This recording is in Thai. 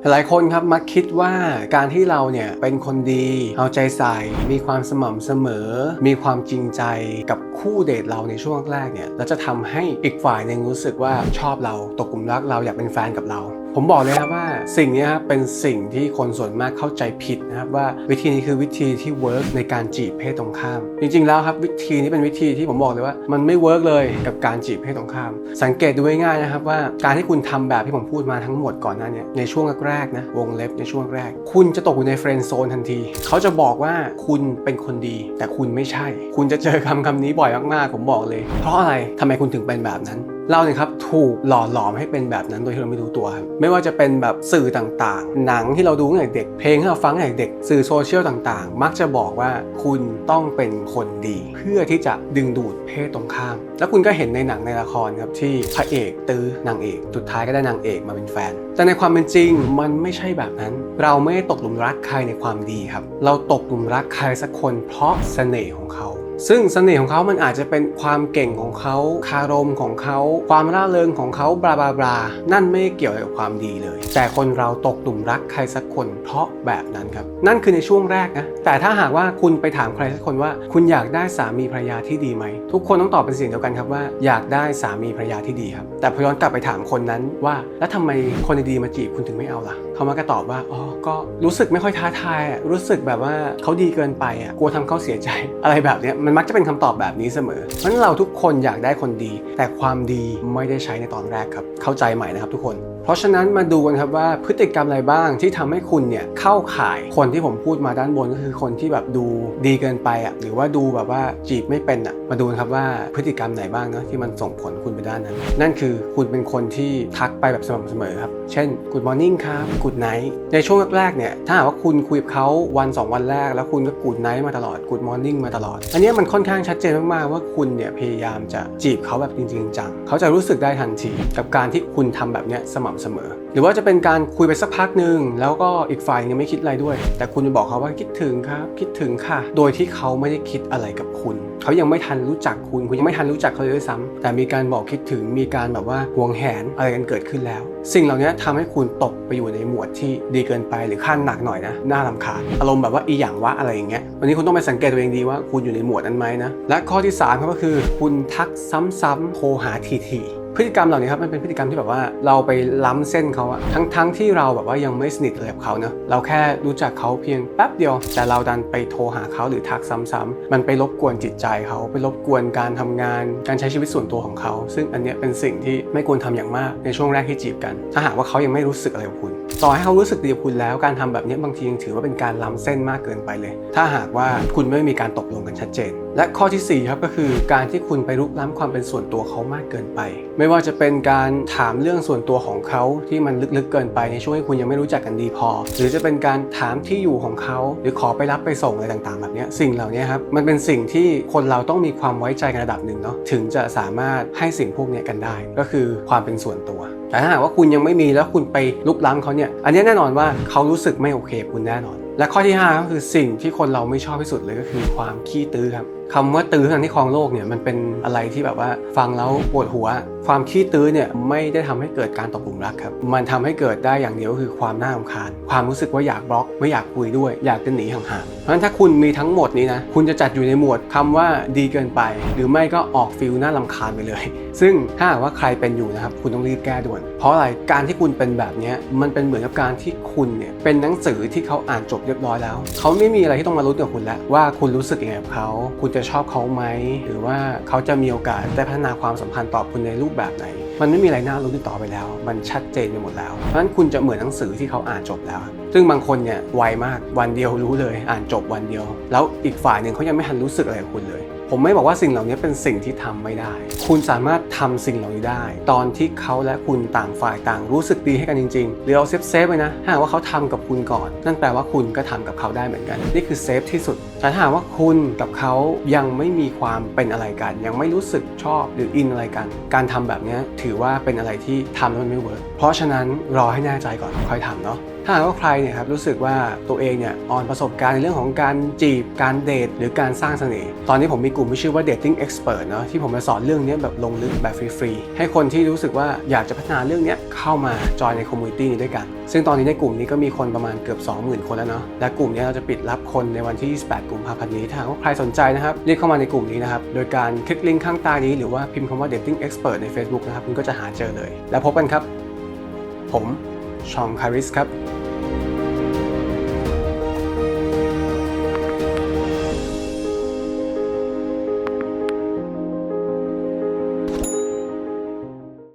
หลายคนครับมักคิดว่าการที่เราเนี่ยเป็นคนดีเอาใจใส่ มีความสม่ำเสมอ มีความจริงใจกับคู่เดทเราในช่วงแรกเนี่ยแล้วจะทำให้อีกฝ่ายหนึ่งรู้สึกว่าชอบเราตกกลุ่มรักเราอยากเป็นแฟนกับเรา ผมบอกเลยครับว่าสิ่งนี้ครับเป็นสิ่งที่คนส่วนมากเข้าใจผิดนะครับว่าวิธีนี้คือวิธีที่เวิร์กในการจีบเพศตรงข้าม จริงๆแล้วครับวิธีนี้เป็นวิธีที่ผมบอกเลยว่า มันไม่เวิร์กเลยกับการจีบเพศตรงข้าม สังเกตดูง่ายๆนะครับว่าการที่คุณทำแบบที่ผมพูดมาทั้งหมดก่อนหน้าเนี้ในช่วงแรกๆนะวงเล็บในช่วงแรก คุณจะตกอยู่ในเฟรนด์โซนทันที เขาจะบอกว่าคุณเป็นคนดี แต่คุณไม่ใช่ คุณจะเจอคำคำนี้บ่อยมากๆผมบอกเลย เพราะอะไรทำไมคุณถึงเป็นแบบนั้น เราเนี่ยครับถูกหล่อหลอมให้เป็นแบบนั้นโดยที่เราไม่รู้ตัวครับไม่ว่าจะเป็นแบบสื่อต่างๆ หนังที่เราดูตั้งแต่เด็กเพลงที่เราฟังตั้งแต่เด็กสื่อโซเชียลต่างๆ มักจะบอกว่าคุณต้องเป็นคนดี เพื่อที่จะดึงดูดเพศตรงข้าม แล้วคุณก็เห็นในหนังในละครครับที่พระเอกตื้อนางเอกสุดท้ายก็ได้นางเอกมาเป็นแฟน แต่ในความเป็นจริงมันไม่ใช่แบบนั้น เราไม่ได้ตกหลุมรักใครในความดีครับ เราตกหลุมรักใครสักคนเพราะเสน่ห์ของเขา ซึ่งเสน่ห์ของเขามันอาจจะเป็นความเก่งของเขาคารมของเขาความร่าเริงของเขาบลาบลาบลานั่นไม่เกี่ยวกับความดีเลย แต่คนเราตกหลุมรักใครสักคนเพราะแบบนั้นครับ นั่นคือในช่วงแรกนะ แต่ถ้าหากว่าคุณไปถามใครสักคนว่า คุณอยากได้สามีภรรยาที่ดีไหม ทุกคนต้องตอบเป็นเสียงเดียวกันครับว่าอยากได้สามีภรรยาที่ดีครับ แต่พอย้อนกลับไปถามคนนั้นว่า แล้วทำไมคนดีมาจีบคุณถึงไม่เอาล่ะ เขามาก็ตอบว่าอ๋อก็รู้สึกไม่ค่อยท้าทายรู้สึกแบบว่าเขาดีเกินไปอะกลัวทำเขาเสียใจอะไรแบบเนี้ยมันมักจะเป็นคำตอบแบบนี้เสมอเพราะฉะนั้นเราทุกคนอยากได้คนดี แต่ความดีไม่ได้ใช้ในตอนแรกครับ เข้าใจใหม่นะครับทุกคน เพราะฉะนั้นมาดูกันครับว่าพฤติกรรมอะไรบ้างที่ทำให้คุณเนี่ยเข้าข่ายคนที่ผมพูดมาด้านบนก็คือคนที่แบบดูดีเกินไปอะหรือว่าดูแบบว่าจีบไม่เป็นอะมาดูครับว่าพฤติกรรมไหนบ้างเนาะที่มันส่งผลคุณไปด้านนั้น นั่นคือคุณเป็นคนที่ทักไปแบบสม่ำเสมอครับ เช่น Good morning ครับ Good night ในช่วงแรกๆเนี่ยถ้าหากว่าคุณคุยกับเขาวัน 2 วันแรก แล้วคุณก็ Good night มาตลอด Good morning มาตลอด อันนี้มันค่อนข้างชัดเจนมากๆว่าคุณเนี่ยพยายามจะจีบเขาแบบจริงๆจังเขาจะรู้สึกได้ทันที กับการที่คุณทำแบบเนี้ยสม่ำเสมอ หรือว่าจะเป็นการคุยไปสักพักหนึ่งแล้วก็อีกฝ่ายยังไม่คิดอะไรด้วย แต่คุณจะบอกเขาว่าคิดถึงครับ คิดถึงค่ะ โดยที่เขาไม่ได้คิดอะไรกับคุณ เขายังไม่ทันรู้จักคุณ คุณยังไม่ทันรู้จักเขาเลยด้วยซ้ำแต่มีการบอกคิดถึงมีการแบบว่าห่วงแหนอะไรกันเกิดขึ้นแล้ว สิ่งเหล่านี้ทำให้คุณตกไปอยู่ในหมวดที่ดีเกินไปหรือขั้นหนักหน่อยนะน่ารำคาญอารมณ์แบบว่าอีหยังวะอะไรอย่างเงี้ยวันนี้คุณต้องไปสังเกตตัวเองดีว่าคุณอยู่ในหมวดนั้นไหมนะและข้อที่สามครับก็คือ คุณทักซ้ำๆโทรหาทีๆ พฤติกรรมเหล่านี้ครับมันเป็นพฤติกรรมที่แบบว่าเราไปล้ำเส้นเขาอะทั้งทั้งที่เราแบบว่ายังไม่สนิทเลยกับเขาเนอะเราแค่รู้จักเขาเพียงแป๊บเดียว แต่เราดันไปโทรหาเขาหรือทักซ้ำๆมันไปรบกวนจิตใจเขาไปรบกวนการทำงาน การใช้ชีวิตส่วนตัวของเขา ซึ่งอันเนี้ยเป็นสิ่งที่ไม่ควรทำอย่างมากในช่วงแรกที่จีบกัน ถ้าหากว่าเขายังไม่รู้สึกอะไรกับคุณ ต่อให้เขารู้สึกดีกับคุณแล้วการทำแบบนี้บางทียังถือว่าเป็นการล้ำเส้นมากเกินไปเลย ถ้าหากว่าคุณไม่มีการตกลงกันชัดเจน และข้อที่สี่ครับก็คือการที่คุณไปรุกล้ำความเป็นส่วนตัวเขามากเกินไปไม่ว่าจะเป็นการถามเรื่องส่วนตัวของเขาที่มันลึกๆเกินไปในช่วงที่คุณยังไม่รู้จักกันดีพอ หรือจะเป็นการถามที่อยู่ของเขา หรือขอไปรับไปส่งอะไรต่างๆ แบบนี้สิ่งเหล่านี้ครับมันเป็นสิ่งที่คนเราต้องมีความไว้ใจกันระดับหนึ่งเนาะถึงจะสามารถให้สิ่งพวกนี้กันได้ ก็คือความเป็นส่วนตัว แต่ถ้าหากว่าคุณยังไม่มีแล้วคุณไปลุกล้ำเขาเนี่ยอันนี้แน่นอนว่าเขารู้สึกไม่โอเคคุณแน่นอน และข้อที่ 5 ก็คือสิ่งที่คนเราไม่ชอบที่สุดเลยก็คือความขี้ตื้อครับคำว่าตื้อทั้งที่ครองโลกเนี่ยมันเป็นอะไรที่แบบว่าฟังแล้วปวดหัว ความขี้ตื้อเนี่ยไม่ได้ทำให้เกิดการตกหลุมรักครับมันทำให้เกิดได้อย่างเดียวก็คือความน่ารำคาญ ความรู้สึกว่าอยากบล็อกไม่อยากคุยด้วย อยากจะหนีห่างๆเพราะฉะนั้นถ้าคุณมีทั้งหมดนี้นะคุณจะจัดอยู่ในหมวดคำว่าดีเกินไป หรือไม่ก็ออกฟิลน่ารำคาญไปเลย ซึ่งถ้าหากว่าใครเป็นอยู่นะครับคุณต้องรีบแก้ด่วน เพราะอะไรการที่คุณเป็นแบบนี้มันเป็นเหมือนกับการที่คุณเนี่ยเป็นหนังสือที่เขาอ่านจบเรียบร้อยแล้ว เขาไม่มีอะไรที่ต้องมารู้นกับคุณแล้วว่าคุณรู้สึกยังไงกับเขา คุณจะชอบเขาไหม หรือว่าเขาจะมีโอกาสได้พัฒนาความสัมพันธ์ต่อคุณในรูปแบบไหน มันไม่มีอะไรน่ารู้นต่อไปแล้ว มันชัดเจนไปหมดแล้ว เพราะฉะนั้นคุณจะเหมือนหนังสือที่เขาอ่านจบแล้ว ซึ่งบางคนเนี่ยไวมากวันเดียวรู้เลย อ่านจบวันเดียว แล้วอีกฝ่ายหนึ่งเขายังไม่ทันรู้สึกอะไรกับคุณเลย ผมไม่บอกว่าสิ่งเหล่านี้เป็นสิ่งที่ทำไม่ได้ คุณสามารถทำสิ่งเหล่านี้ได้ ตอนที่เขาและคุณต่างฝ่ายต่างรู้สึกดีให้กันจริงๆ หรือเอาเซฟเซฟไว้นะถ้าหากว่าเขาทำกับคุณก่อน นั่นแปลว่าคุณก็ทำกับเขาได้เหมือนกัน นี่คือเซฟที่สุดแต่ถ้าหากว่าคุณกับเขายังไม่มีความเป็นอะไรกัน ยังไม่รู้สึกชอบหรืออินอะไรกัน การทำแบบนี้ถือว่าเป็นอะไรที่ทำแล้วมันไม่เวิร์กเพราะฉะนั้นรอให้แน่ใจก่อนค่อยทำเนาะ ถ้าหากว่าใครเนี่ยครับรู้สึกว่าตัวเองเนี่ยอ่อนประสบการณ์ในเรื่องของการจีบการเดทหรือการสร้างเสน่ห์ตอนนี้ผมมีกลุ่มที่ชื่อว่า dating expert เนาะที่ผมจะสอนเรื่องนี้แบบลงลึกแบบฟรีๆให้คนที่รู้สึกว่าอยากจะพัฒนาเรื่องนี้เข้ามาจอยในคอมมูนิตี้นี้ด้วยกัน ซึ่งตอนนี้ในกลุ่มนี้ก็มีคนประมาณเกือบ 20,000 คนแล้วเนาะและกลุ่มนี้เราจะปิดรับคนในวันที่ 28 กุมภาพันธ์นี้ถ้าหากว่าใครสนใจนะครับรีบเข้ามาในกลุ่มนี้นะครับโดยการคลิกลิงก์ข้างใต้นี้หรือว่าพิมพ์คำว่า dating expert ใน Facebook นะครับคุณก็จะหาเจอเลย แล้วพบกันครับ ผมชองคาริสครับ